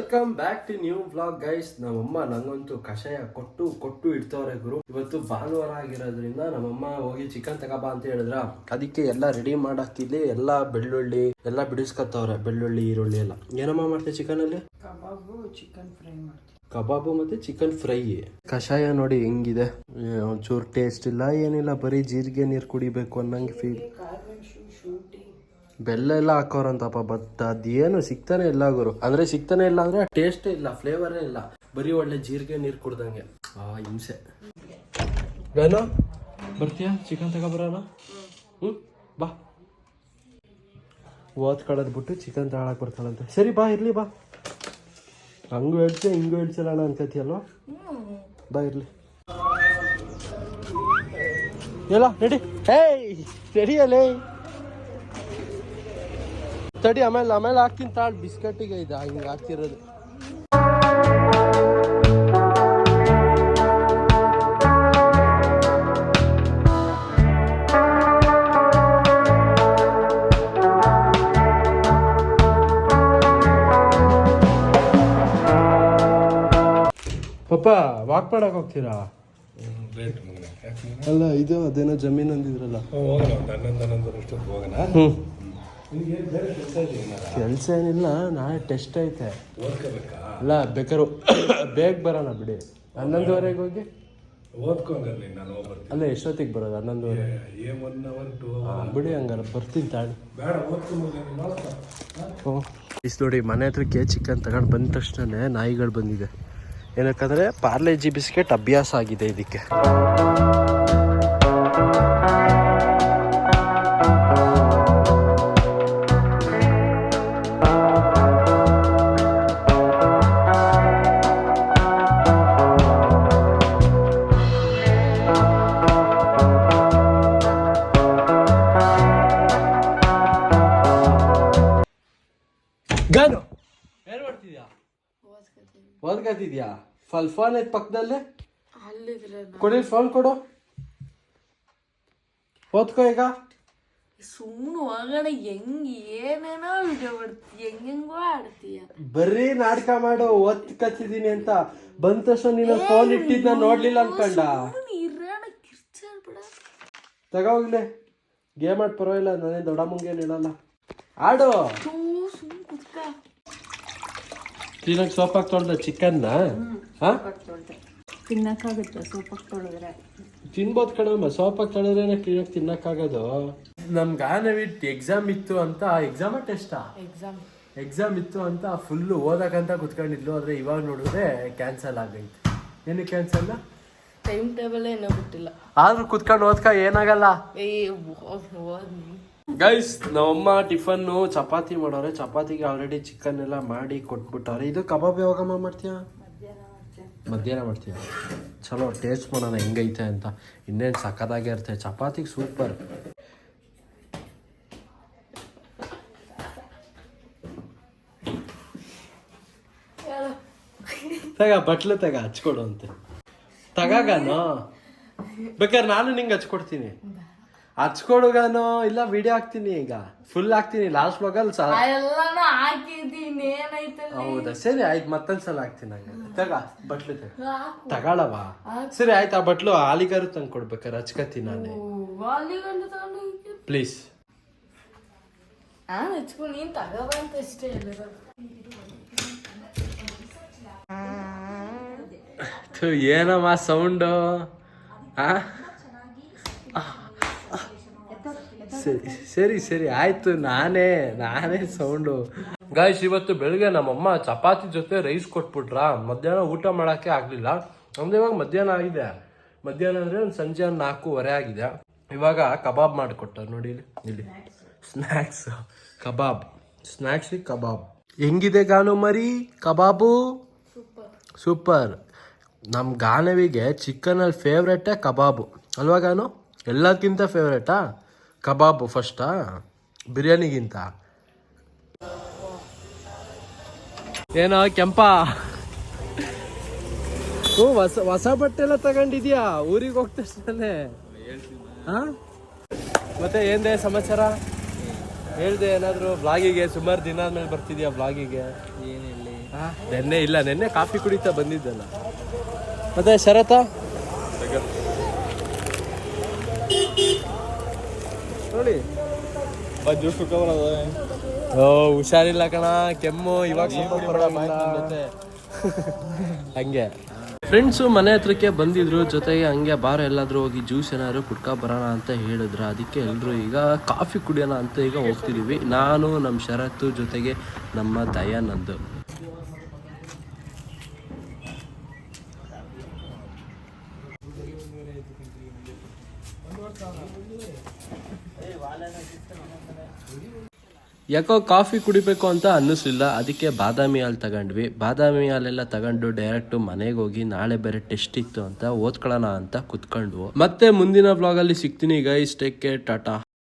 Welcome back to new blog guys ನಮ್ಮಮ್ಮ ನಂಗಂತೂ ಕಷಾಯ ಕೊಟ್ಟು ಕೊಟ್ಟು ಇಡ್ತವ್ರೆ ಗುರು. ಇವತ್ತು ಭಾನುವಾರ ಆಗಿರೋದ್ರಿಂದ ನಮ್ಮಮ್ಮ ಹೋಗಿ ಚಿಕನ್ ತಗೋಬಾ ಅಂತ ಹೇಳಿದ್ರ. ಅದಕ್ಕೆ ಎಲ್ಲ ರೆಡಿ ಮಾಡಾಕಿಲ್ಲಿ ಎಲ್ಲ ಬೆಳ್ಳುಳ್ಳಿ ಎಲ್ಲ ಬಿಡಿಸ್ಕೊತವ್ರೆ. ಬೆಳ್ಳುಳ್ಳಿ ಈರುಳ್ಳಿ ಎಲ್ಲ. ಏನಮ್ಮ ಮಾಡ್ತೀವಿ ಚಿಕನ್ ಅಲ್ಲಿ? ಕಬಾಬು ಚಿಕನ್ ಫ್ರೈ ಮಾಡ್ತೀವಿ. ಕಬಾಬು ಮತ್ತೆ ಚಿಕನ್ ಫ್ರೈ ಕಷಾಯ ನೋಡಿ ಹೆಂಗಿದೆ. ಒಂಚೂರು ಟೇಸ್ಟ್ ಇಲ್ಲ ಏನಿಲ್ಲ. ಬರೀ ಜೀರಿಗೆ ನೀರು ಕುಡಿಬೇಕು ಅನ್ನಂಗೆ ಫೀಲ್ ಬೆಲ್ಲ ಎಲ್ಲ ಹಾಕೋರಂತಪ್ಪ, ಬಟ್ ಅದೇನು ಸಿಗ್ತಾನೆ ಇಲ್ಲ ಗುರು. ಅಂದ್ರೆ ಸಿಗ್ತಾನೆ ಇಲ್ಲ ಅಂದ್ರೆ ಟೇಸ್ಟ್ ಇಲ್ಲ ಫ್ಲೇವರೇ ಇಲ್ಲ. ಬರೀ ಒಳ್ಳೆ ಜೀರಿಗೆ ನೀರು ಕುಡ್ದಂಗೆ. ಆ, ಹಿಂಸೆ. ವೇನು ಬರ್ತೀಯಾ? ಚಿಕನ್ ತಗೊಬರೋಣ? ಹ್ಞೂ ಬಾ. ಓದ್ ಕಳದ್ ಬಿಟ್ಟು ಚಿಕನ್ ತಗೊಳಕ್ ಬರ್ತಾಳಂತೆ. ಸರಿ, ಬಾ, ಇರ್ಲಿ, ಬಾ. ಹಂಗೂ ಹೇಳ್ತೀಯ, ಹಿಂಗೂ ಹೇಳ್ಸಲ್ಲ ಅನ್ಕತಿಯಲ್ವಾ ಬಾ, ಇರ್ಲಿ. ಎಲ್ಲ ರೆಡಿ ಏಯ್ ರೆಡಿ ಅಲ್ಲೇ? ತಡಿ ಆಮೇಲೆ ಆಮೇಲೆ ಹಾಕ್ತೀನಿ ತಾಳ್ ಬಿಸ್ಕಟ್ಟಿಗೆ ಇದು ಹಿಂಗೆ ಹಾಕ್ತಿರೋದು. ಪಪ್ಪ ವಾಕ್ ಮಾಡಕ್ ಹೋಗ್ತೀರಾ? ಅಲ್ಲ ಇದು ಅದೇನೋ ಜಮೀನ್ ಅಂದಿದ್ರಲ್ಲ. ಹೋಗೋಣ ಹನ್ನೊಂದು ಹನ್ನೊಂದು ಅಷ್ಟೊತ್ತು ಹೋಗೋಣ. ಕೆಲಸ ಏನಿಲ್ಲ ನಾಳೆ ಟೆಸ್ಟ್ ಐತೆ. ಇಲ್ಲ ಅಲ್ಲ ಬೇಕಾರು ಬೇಗ ಬರೋಣ ಬಿಡಿ. ಹನ್ನೊಂದುವರೆಗೆ ಹೋಗಿ? ಅಲ್ಲ ಎಷ್ಟೊತ್ತಿಗೆ ಬರೋದು? ಹನ್ನೊಂದುವರೆ? ಬಿಡಿ ಹಂಗಾರೆ ಬರ್ತೀನಿ ತಾಳಿ. ಓ ಇಸ್ ನೋಡಿ ಮನೆ ಹತ್ರಕ್ಕೆ ಚಿಕನ್ ತಗೊಂಡು ಬಂದ ತಕ್ಷಣ ನಾಯಿಗಳು ಬಂದಿದೆ. ಏನಕ್ಕಂದ್ರೆ ಪಾರ್ಲೆಜಿ ಬಿಸ್ಕೆಟ್ ಅಭ್ಯಾಸ ಆಗಿದೆ ಇದಕ್ಕೆ. ಗಾನು. ಏನ್ ಮಾಡ್ತಿದ್ಯಾ? ಓದ್ಕತಿದ್ಯಾ ಫಲ್ ಫೋನ್ ಐತ್ ಪಕ್ಕದಲ್ಲೇ ಅಲ್ಲಿದ್ರೆ ಕೊಡಿ ಫೋನ್ ಕೊಡು. ಓದ್ಕೋ ಈಗ. ಸುಮ್ಮನೆ ಒಳಗಡೆ ಹೆಂಗ್ ಏನೇನೋ ವಿಡಿಯೋ ಮಾಡ್ತೀಯ ಹೆಂಗೆಂಗೋ ಆಡ್ತೀಯ ಬರೀ ನಾಟಕ ಮಾಡು ಕತ್ತಿದೀನಿ ಅಂತ. ಬಂದ ತಕ್ಷಣ ನೀನು ಫೋನ್ ಇಟ್ಟಿದ್ನ ನೋಡ್ಲಿಲ್ಲ ಅನ್ಕಂಡ. ಸುಮ್ಮನೆ ಇರೋಣ ತಗೋಗ್ಲೆ ಗೇಮ್ ಆಡ್ ಪರವಾಗಿಲ್ಲ ನಾನೇ ದೊಡ್ಡಮ್ಮಂಗೇನು ಇಡಲ್ಲ ಆಡು. ಕ್ಲೀನಾಗಿ ಸೋಪಾಗಿ ತೊಳೆದ ಚಿಕನ್ನ ಹಾ? ತಿನ್ನಕ್ಕಾಗುತ್ತೆ ಸೋಪಾಗಿ ತೊಳೆದ್ರೆ? ತಿನ್ಬೋದು ಕಣಮ್ಮ ಸೋಪಾಗಿ ತೊಳೆದ್ರೇನೆ ಕ್ಲೀನಾಗಿ ತಿನ್ನಕ್ಕಾಗೋದು. ನಮ್ ಗಾನವಿಟ್ ಎಕ್ಸಾಮ್ ಇತ್ತು ಅಂತ ಎಕ್ಸಾಮ ಟೆಸ್ಟಾ ಎಕ್ಸಾಮ್ ಎಕ್ಸಾಮ್ ಇತ್ತು ಅಂತ ಫುಲ್ಲು ಓದಕ್ಕಂತ ಕುತ್ಕೊಂಡಿದ್ಲು ಆದ್ರೆ ಇವಾಗ ನೋಡಿದ್ರೆ ಕ್ಯಾನ್ಸಲ್ ಆಗೈತೆ. ಏನು ಕ್ಯಾನ್ಸಲ್ ಟೈಮ್ ಟೇಬಲ್ ಏನೋ ಬಿಟ್ಟಿಲ್ಲ ಆದ್ರೂ ಕುತ್ಕೊಂಡು ಓದ್ಕ ಏನಾಗಲ್ಲ? ಏ ಓದ್. ಗೈಸ್ ನಮ್ಮಮ್ಮ ಟಿಫನ್ನು ಚಪಾತಿ ಮಾಡೋರೆ. ಚಪಾತಿಗೆ ಆಲ್ರೆಡಿ ಚಿಕನ್ ಎಲ್ಲ ಮಾಡಿ ಕೊಟ್ಬಿಟ್ಟವ್ರೆ ಇದು ಕಬಾಬ್ ಯಾವಾಗಮ್ಮ ಮಾಡ್ತೀಯಾ? ಮಧ್ಯಾಹ್ನ ಮಾಡ್ತೀಯ? ಚಲೋ ಟೇಸ್ಟ್ ಮಾಡೋಣ, ಹೆಂಗೈತೆ ಅಂತ. ಇನ್ನೇನು ಸಖತ್ತಾಗೇ ಇರುತ್ತೆ. ಚಪಾತಿಗೆ ಸೂಪರ್ ತಗ, ಬಟ್ಲು ತಗ, ಹಚ್ಕೊಡು ಅಂತೆ. ತಗಾಗಾನು? ಬೇಕಾದ್ರೆ ನಾನು ನಿಂಗೆ ಹಚ್ಕೊಡ್ತೀನಿ. ಹಚ್ಕೊಡುಗಾನು? ಇಲ್ಲ ವಿಡಿಯೋ ಹಾಕ್ತೀನಿ ಈಗ. ಫುಲ್ ಹಾಕ್ತೀನಿ. ಲಾಸ್ಟ್ ಮಗಲ್ ಸಹ. ಎಲ್ಲಾನು ಹಾಕಿದ್ದೀನಿ. ಏನೈತೆ ಹೌದಾ? ಸರಿ ಆಯ್ತು. ಮತ್ತೊಂದ್ಸಲ ಹಾಕ್ತೀನಿ ಹಂಗೆ ತಗ ಬಟ್ಲು ತಗ. ತಗೊಳವ ಸರಿ ಆಯ್ತು. ಆ ಬಟ್ಲು ಹಾಲಿಗಾರು ತಂದು ಕೊಡ್ಬೇಕಾರೆ ಹಚ್ಕತ್ತೀನಿ ನಾನೇ. ಪ್ಲೀಸ್ ನಾನ್ ಹಚ್ಕೊಂಡು ನೀನ್ ಹೇಳಿರೋದು. ಏನಮ್ಮ ಸೌಂಡು? ಸರಿ ಸರಿ ಸರಿ, ಆಯ್ತು, ನಾನೇ ನಾನೇ ಸೌಂಡು. ಗಾಯ್ಸ್ ಇವತ್ತು ಬೆಳಗ್ಗೆ ನಮ್ಮಮ್ಮ ಚಪಾತಿ ಜೊತೆ ರೈಸ್ ಕೊಟ್ಬಿಟ್ರ? ಮಧ್ಯಾಹ್ನ ಊಟ ಮಾಡಕ್ಕೆ ಆಗಲಿಲ್ಲ. ಅಂದ್ರೆ ಇವಾಗ ಮಧ್ಯಾಹ್ನ ಆಗಿದೆ. ಮಧ್ಯಾಹ್ನ ಅಂದರೆ ಒಂದು ಸಂಜೆ ಒಂದು ನಾಲ್ಕೂವರೆ ಆಗಿದೆ. ಇವಾಗ ಕಬಾಬ್ ಮಾಡಿಕೊಟ್ಟ ನೋಡಿ ಇಲ್ಲಿ ಸ್ನ್ಯಾಕ್ಸ್ ಕಬಾಬ್. ಸ್ನ್ಯಾಕ್ಸ್ ಕಬಾಬ್. ಹೆಂಗಿದೆ ಗಾನು ಮರಿ, ಕಬಾಬು? ಸೂಪರ್ ನಮ್ಮ ಗಾನವಿಗೆ ಚಿಕನಲ್ಲಿ ಫೇವ್ರೆಟೇ ಕಬಾಬು. ಅಲ್ವಾ ಗಾನು? ಎಲ್ಲದಕ್ಕಿಂತ ಫೇವ್ರೇಟಾ ಕಬಾಬು ಫಸ್ಟಾ? ಬಿರಿಯಾನಿಗಿಂತ? ಏನೋ ಕೆಂಪ? ಓ ಹೊಸ ಹೊಸ ಬಟ್ಟೆ ಎಲ್ಲ ತಗೊಂಡಿದ್ಯಾ? ಊರಿಗೆ ಹೋಗ್ತಷ್ಟೇ ಹಾ ಮತ್ತೆ ಏನ್ದೆ ಸಮಾಚಾರ? ಹೇಳ್ದೆ ಏನಾದ್ರು ಬ್ಲಾಗಿಗೆ ಸುಮಾರು ದಿನ ಆದ್ಮೇಲೆ ಬರ್ತಿದ್ಯಾ ಬ್ಲಾಗಿಗೆ ಏನಿಲ್ಲ. ನೆನ್ನೆ ಇಲ್ಲ ನೆನ್ನೆ ಕಾಫಿ ಕುಡಿತಾ ಬಂದಿದ್ದಲ್ಲ. ಮತ್ತೆ ಶರತ. ನೋಡಿ. ಓ ಹುಷಾರಿಲ್ಲ ಕಣ ಕೆಮ್ಮು ಇವಾಗ. ಹಂಗೆ. ಫ್ರೆಂಡ್ಸು ಮನೆ ಹತ್ರಕ್ಕೆ ಬಂದಿದ್ರು ಜೊತೆಗೆ ಹಂಗೆ ಬಾರ ಎಲ್ಲಾದರೂ ಹೋಗಿ ಜ್ಯೂಸ್ ಏನಾದ್ರು ಕುಡ್ಕೊ ಬರೋಣ ಅಂತ ಹೇಳಿದ್ರು. ಅದಕ್ಕೆ ಎಲ್ಲರೂ ಈಗ ಕಾಫಿ ಕುಡಿಯೋಣ ಅಂತ ಈಗ ಹೋಗ್ತಿದ್ದೀವಿ ನಾನು ನಮ್ಮ ಶರತ್ತು ಜೊತೆಗೆ ನಮ್ಮ ದಯಾನಂದ್ ಯಾಕೋ ಕಾಫಿ ಕುಡಿಬೇಕು ಅಂತ ಅನ್ನಿಸ್ಲಿಲ್ಲ. ಅದಕ್ಕೆ ಬಾದಾಮಿ ಹಾಲು ತಗೊಂಡ್ವಿ. ಬಾದಾಮಿ ಹಾಲೆಲ್ಲ ತಗೊಂಡು ಡೈರೆಕ್ಟ್ ಮನೆಗೆ ಹೋಗಿ ನಾಳೆ ಬೇರೆ ಟೆಸ್ಟ್ ಇತ್ತು ಅಂತ ಓದ್ಕೊಳ್ಳೋಣ ಅಂತ ಕುತ್ಕೊಂಡ್ವು. ಮತ್ತೆ ಮುಂದಿನ ಬ್ಲಾಗಲ್ಲಿ ಸಿಗ್ತೀನಿ ಗೈಸ್ ಟೇಕ್ ಕೇರ್ ಟಾಟಾ